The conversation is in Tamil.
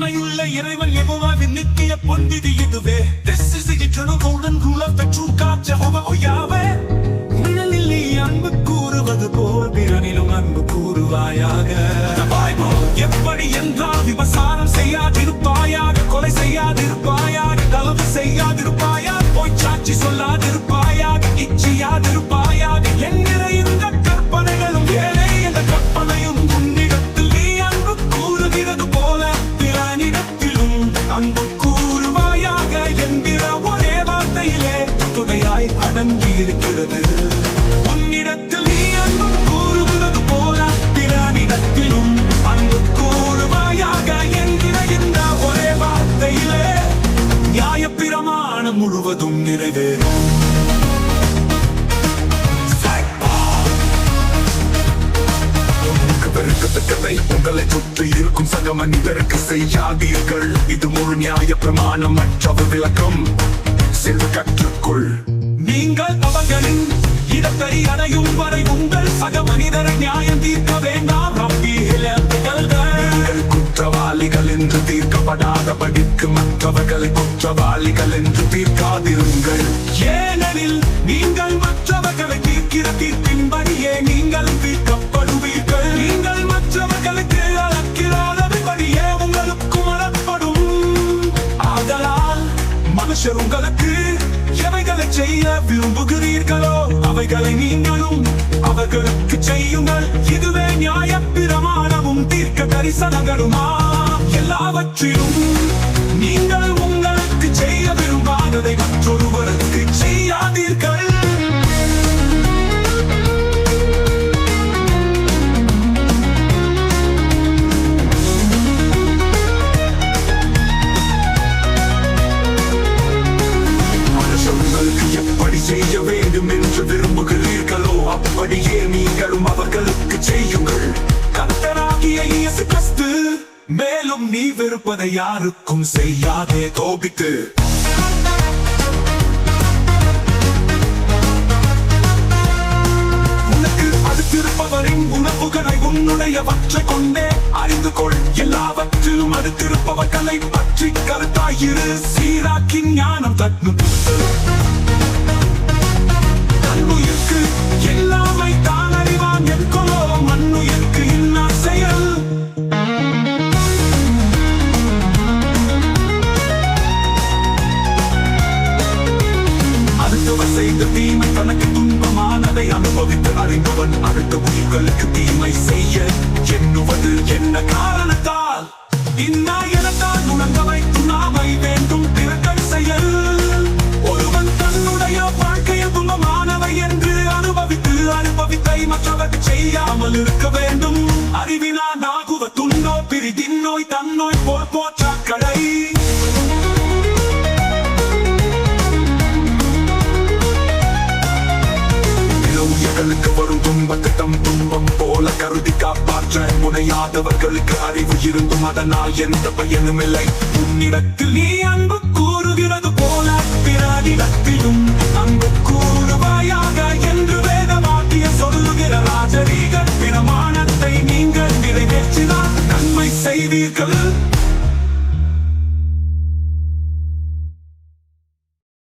உண்மையுள்ள இறைவன் எவ்வளவு நித்திய பொன்னிதி இதுவே This is the eternal golden rule of the true God Jehovah oh Yahweh அன்பாய் அடங்கி இருக்கிறது உன்னிடத்தில் நீ அன்பு கூறுகிறது போல பிறனிடத்திலும் அன்பு கூறுவாயாக என்கிற இந்த ஒரே வார்த்தையிலே நியாயப்பிரமாணம் முழுவதும் நிறைவேறும். பெருக்கத்தக்கதை உங்களை சுற்றி இருக்கும் சக மனிதருக்கு செய்யாதீர்கள். இது முழு நியாய பிரமாணம் மற்றவர் விளக்கம். செல்வ கற்றுக்குள். நீங்கள் அவர்களின் இடத்தை அடையும் வரை உங்கள் சக மனிதரை நியாயம் தீர்க்க வேண்டாம். ரப்பியில் குற்றவாளிகள் என்று தீர்க்கப்படாத படிக்கு மற்றவர்களை குற்றவாளிகள் என்று தீர்க்காதிருங்கள். ஏனெனில் நீங்கள் மற்றவர்களை தீர்க்கிற தீர்ப்பின்படியே நீங்கள் தீர்க்கப்படுவீர்கள். நீங்கள் மற்றவர்களுக்கு அளக்கிறாதபடியே உங்களுக்கும் அளப்படும். ஆதலால் மனுஷர் உங்களுக்கு செய்ய விரும்புகிறீர்களோ அவைகளை நீங்களும் அவர்களுக்கு செய்யுங்கள். இதுவே நியாய பிரமாணமும் தீர்க்க தரிசனங்களுமா? எல்லாவற்றிலும் நீங்கள் மேலும் நீ வெறுப்பதை யாருக்கும் செய்யாதே கோபித்து. உனக்கு அடுத்திருப்பவரின் உணவுகளை உன்னுடைய வற்றை கொண்டே அறிந்து கொள். எல்லாவற்றிலும் அடுத்திருப்பவர்களை பற்றி கருத்தாயிரு சீராக்கின் ஞானம் தட்டு அனுபவித்து அறிந்தவன் அடுத்த உயிர்களுக்கு தீமை செய்ய எண்ணுவது என்ன காரணத்தால்? இன்னா எனத்தால் உணர்ந்தவை துணாமை வேண்டும் பிறக்கல் செயல். ஒருவன் தன்னுடைய வாழ்க்கையில் துன்பமானவை என்று அனுபவித்து அனுபவித்தை மற்றவர் செய்யாமல் இருக்க வேண்டும். அறிவினா நாகுவ துண்ணோ பிரிதின்னோய் தன்னோய் போர் போற்ற துணையாதவர்களுக்கு அறிவு இருந்தும் அதனால் எந்த பயனும் இல்லை. உன்னிடத்தில் நீ அன்பு கூறுகிறது போல பிறரிடத்திலும் அன்பு கூறுவாயாக என்று வேத வாக்கிய சொல்லுகிற ராஜரீக பிரமாணத்தை நீங்கள் நிறைவேற்றினால் நன்மை செய்வீர்கள்.